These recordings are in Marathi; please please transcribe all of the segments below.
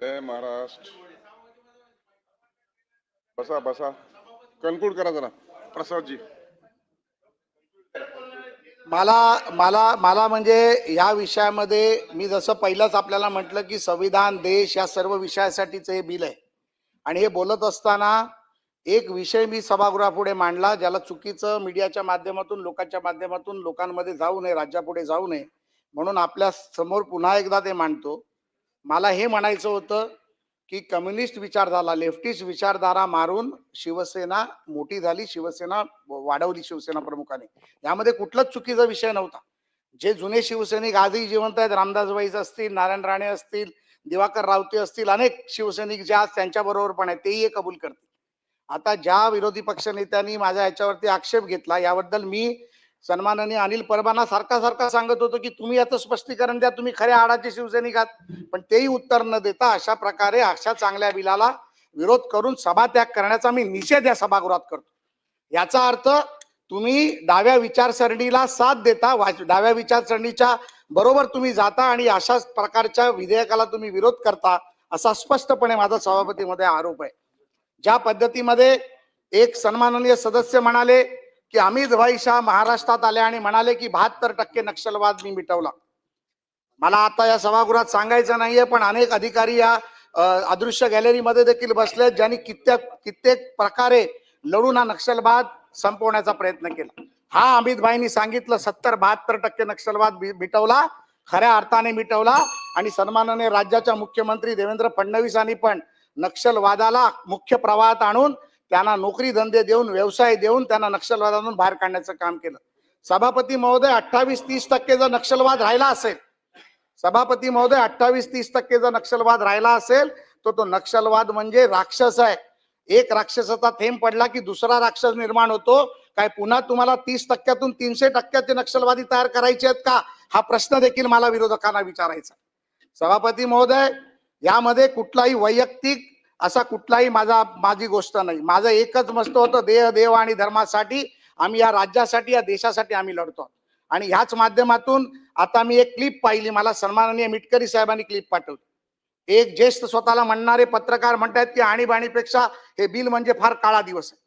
जय महाराष्ट्र. बसा बसा. कन्क्लूड करा जरा. प्रसादजी. मला मला मला म्हणजे या विषयामध्ये मी जसं पहिलंच आपल्याला म्हटलं की संविधान देश या सर्व विषयासाठीचं हे बिल आहे. आणि हे बोलत असताना एक विषय मी सभागृहापुढे मांडला ज्याला चुकीचं मीडियाच्या माध्यमातून लोकांच्या माध्यमातून लोकांमध्ये जाऊ नये राज्यापुढे जाऊ नये म्हणून आपल्यासमोर पुन्हा एकदा ते मांडतो. मला हे म्हणायचं होतं की कम्युनिस्ट विचारधारा लेफ्टिस्ट विचारधारा मारून शिवसेना मोठी झाली शिवसेना वाढवली शिवसेना प्रमुखाने. यामध्ये कुठलाच चुकीचा विषय नव्हता. जे जुने शिवसैनिक आजही जिवंत आहेत रामदासबाईच असतील नारायण राणे असतील दिवाकर रावते असतील अनेक शिवसैनिक जे आज त्यांच्या बरोबर पण आहेत तेही हे कबूल करतील. आता ज्या विरोधी पक्षनेत्यांनी माझ्या याच्यावरती आक्षेप घेतला याबद्दल मी सन्माननीय अनिल परबांना सारखा सारखा सांगत होतो की तुम्ही याचं स्पष्टीकरण द्या तुम्ही खऱ्या आडाचे शिवसैनिक आहात. पण तेही उत्तर न देता अशा प्रकारे अशा चांगल्या बिलाला विरोध करून सभात्याग करण्याचा मी निषेध या सभागृहात करतो. याचा अर्थ तुम्ही डाव्या विचारसरणीला साथ देता डाव्या विचारसरणीच्या बरोबर तुम्ही जाता आणि अशाच प्रकारच्या विधेयकाला तुम्ही विरोध करता असा स्पष्टपणे माझा सभापतीमध्ये आरोप आहे. ज्या पद्धतीमध्ये एक सन्माननीय सदस्य म्हणाले की अमित भाई शाह महाराष्ट्रात आले आणि म्हणाले की बहात्तर टक्के नक्षलवाद मी मिटवला. मला आता या सभागृहात सांगायचं नाहीये पण अनेक अधिकारी या अदृश्य गॅलरीमध्ये देखील बसले ज्यांनी कित्येक कित्येक प्रकारे लढून हा नक्षलवाद संपवण्याचा प्रयत्न केला. हा अमित भाईंनी सांगितलं सत्तर बहात्तर टक्के नक्षलवाद मिटवला खऱ्या अर्थाने मिटवला आणि सन्मानाने राज्याच्या मुख्यमंत्री देवेंद्र फडणवीसांनी पण नक्षलवादाला मुख्य प्रवाहात आणून त्यांना नोकरी धंदे देऊन व्यवसाय देऊन त्यांना नक्षलवादातून बाहेर काढण्याचं काम केलं. सभापती महोदय अठ्ठावीस तीस टक्के जर नक्षलवाद राहिला असेल सभापती महोदय अठ्ठावीस तीस टक्के जर नक्षलवाद राहिला असेल तर तो नक्षलवाद म्हणजे राक्षस आहे. एक राक्षसाचा थेंब पडला की दुसरा राक्षस निर्माण होतो. काय पुन्हा तुम्हाला तीस टक्क्यातून तीनशे टक्क्याचे नक्षलवादी तयार करायचे आहेत का? हा प्रश्न देखील मला विरोधकांना विचारायचा सभापती महोदय यामध्ये कुठलाही वैयक्तिक असा कुठलाही माझा माझी गोष्ट नाही. माझं एकच मस्त होतं देह देव आणि धर्मासाठी आम्ही या राज्यासाठी या देशासाठी आम्ही लढतो. आणि ह्याच माध्यमातून आता मी एक क्लिप पाहिली मला सन्माननीय मिटकरी साहेबांनी क्लिप पाठवली. एक ज्येष्ठ स्वतःला म्हणणारे पत्रकार म्हणतात की आणीबाणीपेक्षा हे बिल म्हणजे फार काळा दिवस आहे.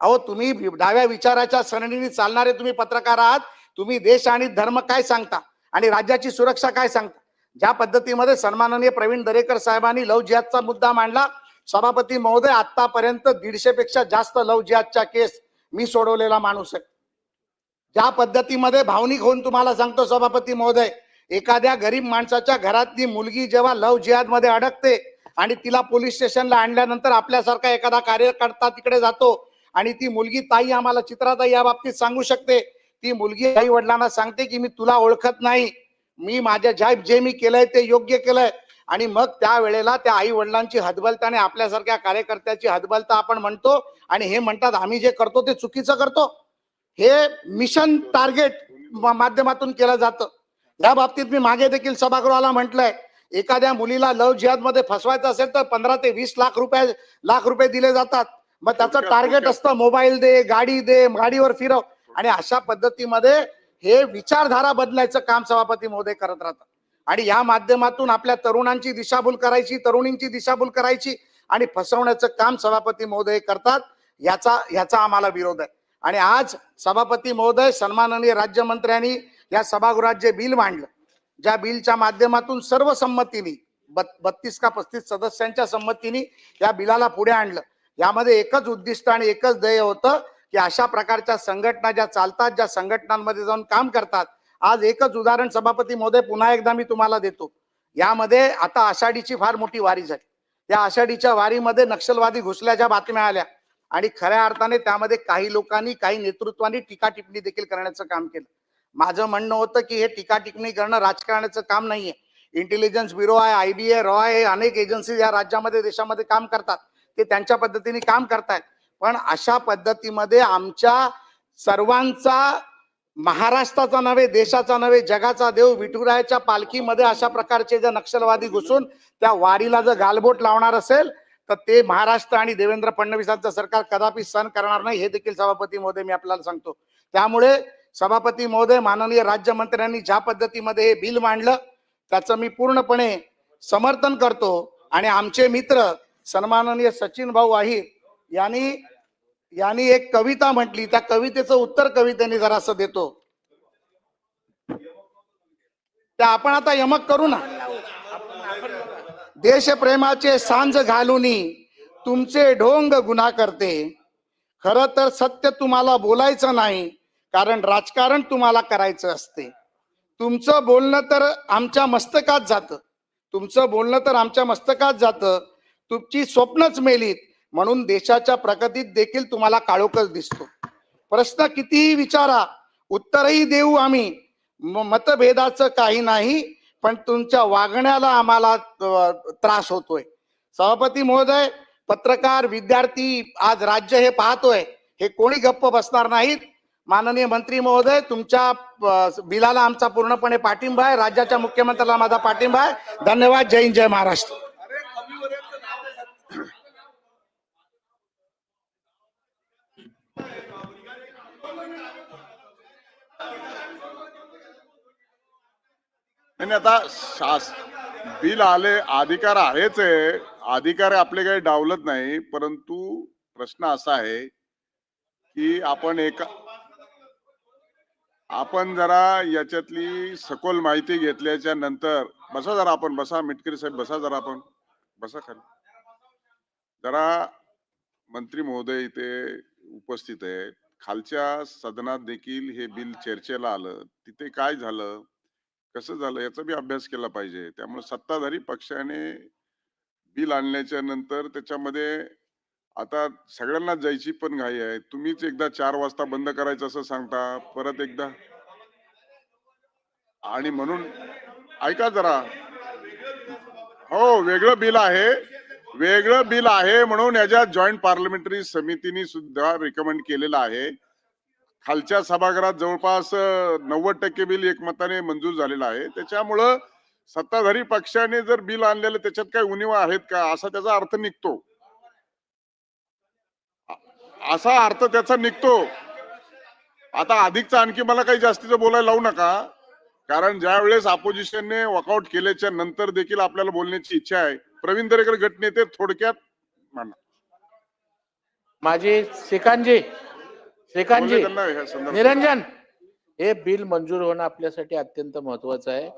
अहो तुम्ही डाव्या विचाराच्या सरणीने चालणारे तुम्ही पत्रकार आहात तुम्ही देश आणि धर्म काय सांगता आणि राज्याची सुरक्षा काय सांगता? ज्या पद्धतीमध्ये सन्माननीय प्रवीण दरेकर साहेबांनी लव जिहादचा मुद्दा मांडला सभापती महोदय आतापर्यंत दीडशे पेक्षा जास्त लव जिहादच्या केस मी सोडवलेला माणूस आहे. ज्या पद्धतीमध्ये भावनिक होऊन तुम्हाला सांगतो सभापती महोदय एखाद्या गरीब माणसाच्या घरातली मुलगी जेव्हा लव जिहादमध्ये अडकते आणि तिला पोलीस स्टेशनला आणल्यानंतर आपल्यासारखा एखादा कार्यकर्ता तिकडे जातो आणि ती मुलगी ताई आम्हाला चित्राताई या बाबतीत सांगू शकते. ती मुलगी आई वडिलांना सांगते की मी तुला ओळखत नाही. मी माझ्या ज्या जे मी केलंय ते योग्य केलंय. आणि मग त्या वेळेला त्या आई वडिलांची हतबलता आणि आपल्यासारख्या कार्यकर्त्याची हतबलता आपण म्हणतो आणि हे म्हणतात आम्ही जे करतो ते चुकीचं करतो. हे मिशन टार्गेट माध्यमातून केलं जातं. या बाबतीत मी मागे देखील सभागृहाला म्हटलंय एखाद्या मुलीला लव जिहादमध्ये फसवायचं असेल तर पंधरा ते वीस लाख रुपये लाख रुपये दिले जातात. मग त्याचं टार्गेट असतं मोबाईल दे गाडी दे गाडीवर फिरव. आणि अशा पद्धतीमध्ये हे विचारधारा बदलायचं काम सभापती महोदय करत राहतात. आणि या माध्यमातून आपल्या तरुणांची दिशाभूल करायची तरुणींची दिशाभूल करायची आणि फसवण्याचं काम सभापती महोदय करतात याचा याचा आम्हाला विरोध आहे. आणि आज सभापती महोदय सन्माननीय राज्यमंत्र्यांनी या सभागृहात जे बिल मांडलं. ज्या बिलच्या माध्यमातून सर्व संमतीने बत्तीस का पस्तीस सदस्यांच्या संमतीने या बिलाला पुढे आणलं. यामध्ये एकच उद्दिष्ट आणि एकच ध्येय होतं की अशा प्रकारच्या संघटना ज्या चालतात ज्या संघटनांमध्ये जाऊन काम करतात आज एकच उदाहरण सभापती महोदय पुन्हा एकदा मी तुम्हाला देतो. यामध्ये आता आषाढीची फार मोठी वारी झाली. त्या आषाढीच्या वारीमध्ये नक्षलवादी घुसल्याच्या बातम्या आल्या. आणि खऱ्या अर्थाने त्यामध्ये काही लोकांनी काही नेतृत्वानी टीका टिप्पणी देखील करण्याचं काम केलं. माझं म्हणणं होतं की हे टीका टिप्पणी करणं राजकारणाचं काम नाहीये. इंटेलिजन्स ब्युरो आहे आयबीए रॉ आहे अनेक एजन्सी या राज्यामध्ये देशामध्ये काम करतात. ते त्यांच्या पद्धतीने काम करतायत. पण अशा पद्धतीमध्ये आमच्या सर्वांचा महाराष्ट्राचा नव्हे देशाचा नव्हे जगाचा देव विठुरायाच्या पालखीमध्ये अशा प्रकारचे जर नक्षलवादी घुसून त्या वारीला जर गालबोट लावणार असेल तर ते महाराष्ट्र आणि देवेंद्र फडणवीसांचं सरकार कदापि सहन करणार नाही हे देखील सभापती महोदय मी आपल्याला सांगतो. त्यामुळे सभापती महोदय माननीय राज्यमंत्र्यांनी ज्या पद्धतीमध्ये हे बिल मांडलं त्याचं मी पूर्णपणे समर्थन करतो. आणि आमचे मित्र सन्माननीय सचिन भाऊ आहिर यांनी यांनी एक कविता म्हटली त्या कवितेचं उत्तर कवितेने जरासं देतो. त्या आपण आता यमक करू ना. देशप्रेमाचे सांज घालूनी तुमचे ढोंग गुन्हा करते. खर तर सत्य तुम्हाला बोलायचं नाही कारण राजकारण तुम्हाला करायचं असते. तुमचं बोलणं तर आमच्या मस्तकात जातं. तुमचं बोलणं तर आमच्या मस्तकात जातं. तुमची स्वप्नच मेलीत. म्हणून देशाच्या प्रगतीत देखील तुम्हाला काळोखच दिसतो. प्रश्न कितीही विचारा उत्तरही देऊ आम्ही. म- मतभेदाचं काही नाही पण तुमच्या वागण्याला आम्हाला त्रास होतोय. सभापती महोदय पत्रकार विद्यार्थी आज राज्य हे पाहतोय. हे कोणी गप्प बसणार नाहीत? माननीय मंत्री महोदय तुमच्या बिलाला आमचा पूर्णपणे पाठिंबा आहे. राज्याच्या मुख्यमंत्र्याला माझा पाठिंबा आहे. धन्यवाद. जय हिंद जय महाराष्ट्र. नाही आता शास बिल आले अधिकार आहेच आहे. अधिकार आपले काही डावलत नाही परंतु प्रश्न असा आहे की आपण एका आपण जरा याच्यातली सखोल माहिती घेतल्याच्या नंतर बसा जरा आपण बसा मिटकरी साहेब बसा जरा आपण बसा खाली. जरा मंत्री महोदय इथे उपस्थित आहेत. खालच्या सदनात देखील हे बिल चर्चेला आलं. तिथे काय झालं? कसं झालं याचा बी अभ्यास केला पाहिजे. त्यामुळे सत्ताधारी पक्षाने बिल आणल्याच्या नंतर त्याच्यामध्ये आता सगळ्यांना जायची पण घाई आहे. तुम्हीच एकदा चार वाजता बंद करायचं असं सांगता परत एकदा आणि म्हणून ऐका जरा. हो वेगळं बिल आहे. वेगळं बिल आहे म्हणून याच्या जॉईंट पार्लमेंटरी समितीने सुद्धा रिकमेंड केलेलं आहे. खालच्या सभागृहात जवळपास नव्वद टक्के बिल एकमताने मंजूर झालेलं आहे. त्याच्यामुळं सत्ताधारी पक्षाने जर बिल आणलेलं त्याच्यात काही उणीवा आहेत का? असा त्याचा अर्थ निघतो. असा अर्थ त्याचा निघतो. आता अधिकचा आणखी मला काही जास्तीचं बोलायला लावू नका. कारण ज्या वेळेस ऑपोजिशनने वॉकआउट केल्याच्यानंतर देखील आपल्याला बोलण्याची इच्छा आहे. प्रवीण दरेकर गटनेते थोडक्यात म्हणा. माझी श्रीकांतजी श्रीकांतजी. निरंजन हे बिल मंजूर होणं आपल्यासाठी अत्यंत महत्वाचं आहे.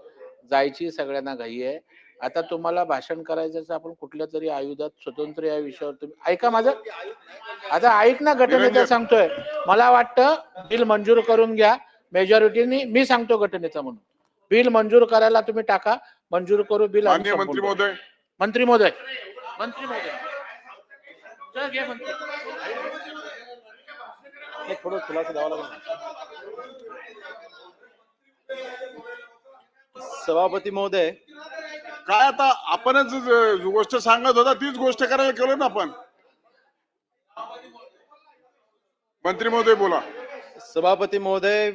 जायची सगळ्यांना घाई आहे. आता तुम्हाला भाषण करायचं आपण कुठल्या तरी आयुधात स्वतंत्र या विषयावर तुम्ही ऐका माझं. आता ऐक ना. घटनेचं सांगतोय. मला वाटतं बिल मंजूर करून घ्या. मेजॉरिटीने मी सांगतो घटनेचं म्हणून. बिल मंजूर करायला तुम्ही टाका. मंजूर करू बिल मंत्री महोदय. मंत्री महोदय. मंत्री महोदय. मंत्री थोडं खुलासा द्यावा लागेल. सभापती महोदय काय आता आपणच गोष्ट सांगत होता तीच गोष्ट करायला केलो ना आपण. मंत्री महोदय बोला. सभापती महोदय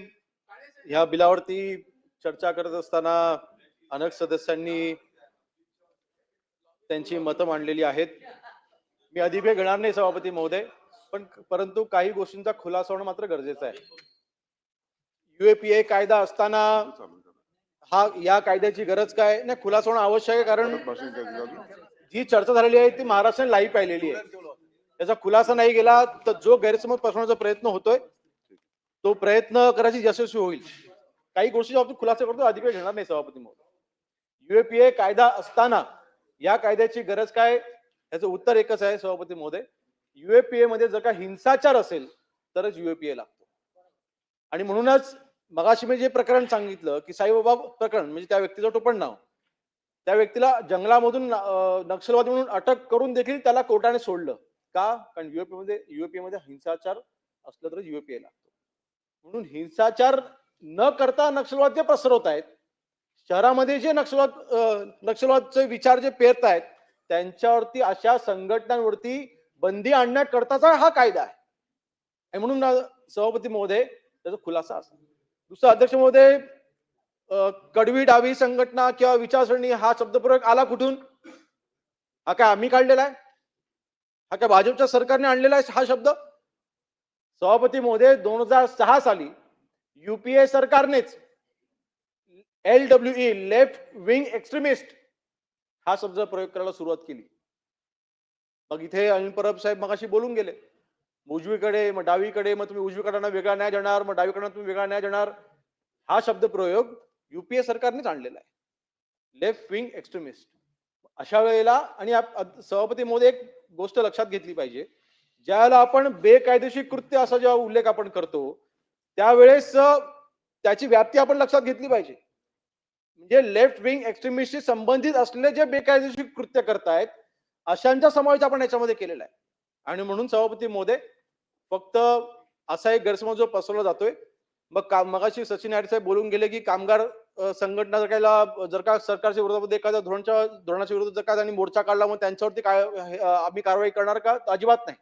ह्या बिलावरती चर्चा करत असताना अनेक सदस्यांनी त्यांची मतं मांडलेली आहेत. मी अधिक वेळ घेणार नाही सभापती महोदय. पण परंतु काही गोष्टींचा खुलासा होणं मात्र गरजेचं आहे. युएपीए कायदा असताना हा या कायद्याची गरज काय? नाही खुलासा होणं आवश्यक आहे कारण? जी चर्चा झालेली आहे ती महाराष्ट्राने लाईव्ह पाहिलेली आहे. त्याचा खुलासा नाही गेला तर जो गैरसमज पसरवण्याचा प्रयत्न होतोय तो प्रयत्न करायची यशस्वी होईल. काही गोष्टी बाबतीत खुलासा करतो अधिक वेळ घेणार नाही सभापती महोदय. युएपीए कायदा असताना या कायद्याची गरज काय? याचं उत्तर एकच आहे सभापती महोदय. युएपीए मध्ये जर का हिंसाचार असेल तरच युएपीए लागतो. आणि म्हणूनच मगाशी मी जे प्रकरण सांगितलं की साईबाबा प्रकरण म्हणजे त्या व्यक्तीचं टोपण नाव त्या व्यक्तीला जंगलामधून नक्षलवादी म्हणून अटक करून देखील त्याला कोर्टाने सोडलं. का? कारण युएपी मध्ये युएपी मध्ये हिंसाचार असलं तर युएपीए लागतो. म्हणून हिंसाचार न करता नक्षलवाद जे पसरवत आहेत. शहरामध्ये जे नक्षलवाद नक्षलवादचे विचार जे पेरत आहेत त्यांच्यावरती अशा संघटनांवरती बंदी आणण्याकरताचा हा कायदा आहे. म्हणून सभापती महोदय त्याचा खुलासा असा. दुसरा अध्यक्ष महोदय कडवी डावी संघटना किंवा विचारसरणी हा शब्दप्रयोग आला कुठून? हा काय आम्ही काढलेला आहे? हा काय भाजपच्या सरकारने आणलेला आहे हा शब्द? सभापती महोदय दोन हजार सहा साली युपीए सरकारनेच L W E left wing extremist हा शब्द प्रयोग करायला सुरुवात केली. मग इथे अनिल परब साहेब मगाशी बोलून गेले. उजवीकडे मग डावीकडे मग तुम्ही उजवीकडनं वेगळा न्याय देणार मग डावीकडनं तुम्ही वेगळा न्याय देणार. हा शब्द प्रयोग युपीए सरकारनेच आणलेला आहे. लेफ्ट विंग एक्स्ट्रीमिस्ट अशा वेळेला आणि सभापती मोदी एक गोष्ट लक्षात घेतली पाहिजे. ज्यावेळेला आपण बेकायदेशीर कृत्य असा जेव्हा उल्लेख आपण करतो त्यावेळेस त्याची व्याप्ती आपण लक्षात घेतली पाहिजे. म्हणजे लेफ्ट विंग एक्स्ट्रीमिस्टशी संबंधित असलेले जे बेकायदेशीर कृत्य करतायत अशांचा समावेश आपण याच्यामध्ये केलेला आहे. आणि म्हणून सभापती मोदे फक्त असा एक गैरसमज जो पसरवला जातोय मग काम मगाशी सचिन नाईक साहेब बोलून गेले की कामगार संघटना जर काही जर का सरकारच्या विरोधामध्ये एखाद्या धोरणच्या धोरणाच्या विरोधात जर का त्यांनी मोर्चा काढला मग त्यांच्यावरती काय आम्ही कारवाई करणार का? अजिबात नाही.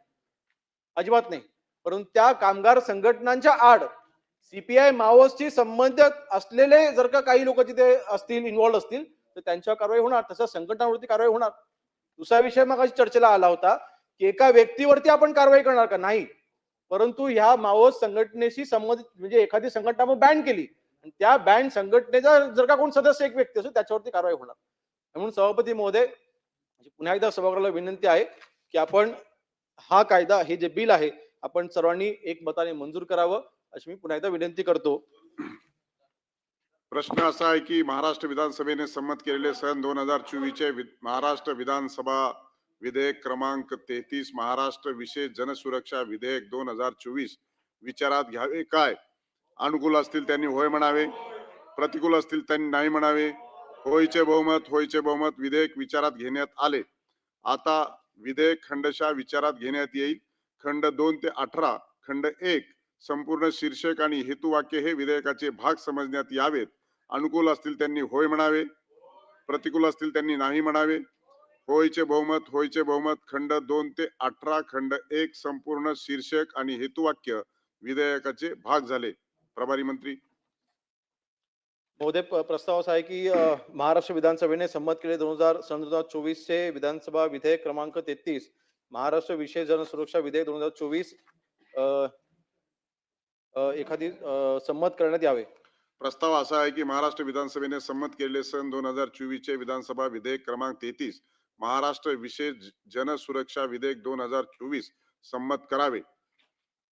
अजिबात नाही. परंतु त्या कामगार संघटनांच्या आड सीपीआय माओवादशी संबंधित असलेले जर का काही लोक तिथे असतील इन्व्हॉल्ड असतील तर त्यांच्यावर कारवाई होणार. तसं संघटनावरती कारवाई होणार. दुसरा विषय मग चर्चेला आला होता की एका व्यक्तीवरती आपण कारवाई करणार का? नाही. परंतु ह्या माओवाद संघटनेशी संबंधित म्हणजे एखादी संघटना आपण बॅन केली आणि त्या बॅन संघटनेचा जर का कोण सदस्य एक व्यक्ती असेल त्याच्यावरती कारवाई होणार. म्हणून सभापती महोदय म्हणजे पुन्हा एकदा सभागृहाला विनंती आहे की आपण हा कायदा हे जे बिल आहे आपण सर्वांनी एक मताने मंजूर करावं अशी मी पुन्हा एकदा विनंती करतो. प्रश्न असा आहे की महाराष्ट्र विधानसभेने संमत केलेले सन दोन हजार चोवीसचे वि- महाराष्ट्र विधानसभा विधेयक क्रमांक तेहतीस महाराष्ट्र विशेष जनसुरक्षा विधेयक दोन हजार चोवीस विचारात घ्यावे काय? अनुकूल असतील त्यांनी होय म्हणावे. प्रतिकूल असतील त्यांनी नाही म्हणावे. होयचे बहुमत होयचे बहुमत विधेयक विचारात घेण्यात आले. आता विधेयक खंडशा विचारात घेण्यात येईल. खंड दोन ते अठरा खंड एक संपूर्ण शीर्षक आणि हेतुवाक्य हे विधेयकाचे भाग समजण्यात यावेत. अनुकूल असतील त्यांनी होय म्हणावे प्रतिकूल असतील त्यांनी नाही म्हणावे. होयचे बहुमत होयचे बहुमत खंड दोन ते अठरा खंड एक संपूर्ण शीर्षक आणि हेतुवाक्य विधेयकाचे भाग झाले. प्रभारी मंत्री. महोदय प्रस्ताव असा आहे की महाराष्ट्र विधानसभेने संमत केले दोन हजार सन दोन हजार चोवीस चे विधानसभा विधेयक क्रमांक तेहतीस. महाराष्ट्र विशेष जनसुरक्षा विधेयक दोन हजार चोवीस एखादी संमत करण्यात यावे. प्रस्ताव असा आहे की महाराष्ट्र विधानसभेने संमत केलेले सन दोन हजार चोवीस चे विधानसभा विधेयक क्रमांक तेहतीस महाराष्ट्र विशेष जनसुरक्षा विधेयक दोन हजार चोवीस संमत करावे.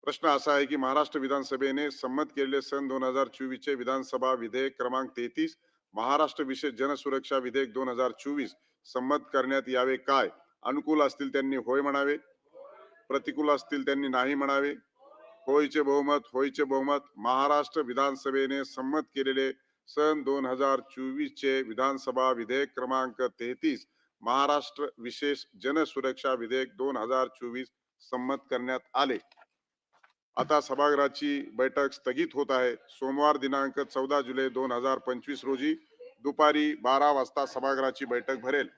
प्रश्न असा आहे की महाराष्ट्र विधानसभेने संमत केलेले सन दोन हजार चोवीसचे विधानसभा विधेयक क्रमांक तेहतीस महाराष्ट्र विशेष जनसुरक्षा विधेयक दोन हजार चोवीस संमत करण्यात यावे काय? अनुकूल असतील त्यांनी होय म्हणावे. प्रतिकूल असतील त्यांनी नाही म्हणावे. होयचे बहुमत होयचे बहुमत. महाराष्ट्र विधानसभेने संमत केलेले सन दोन हजार चोवीस चे विधानसभा विधेयक क्रमांक तेहतीस महाराष्ट्र विशेष जनसुरक्षा विधेयक दोन हजार चोवीस संमत करण्यात आले. आता सभागृहाची बैठक स्थगित होत आहे. सोमवार दिनांक चौदा जुलै दोन हजार पंचवीस रोजी दुपारी बारा वाजता सभागृहाची बैठक भरेल.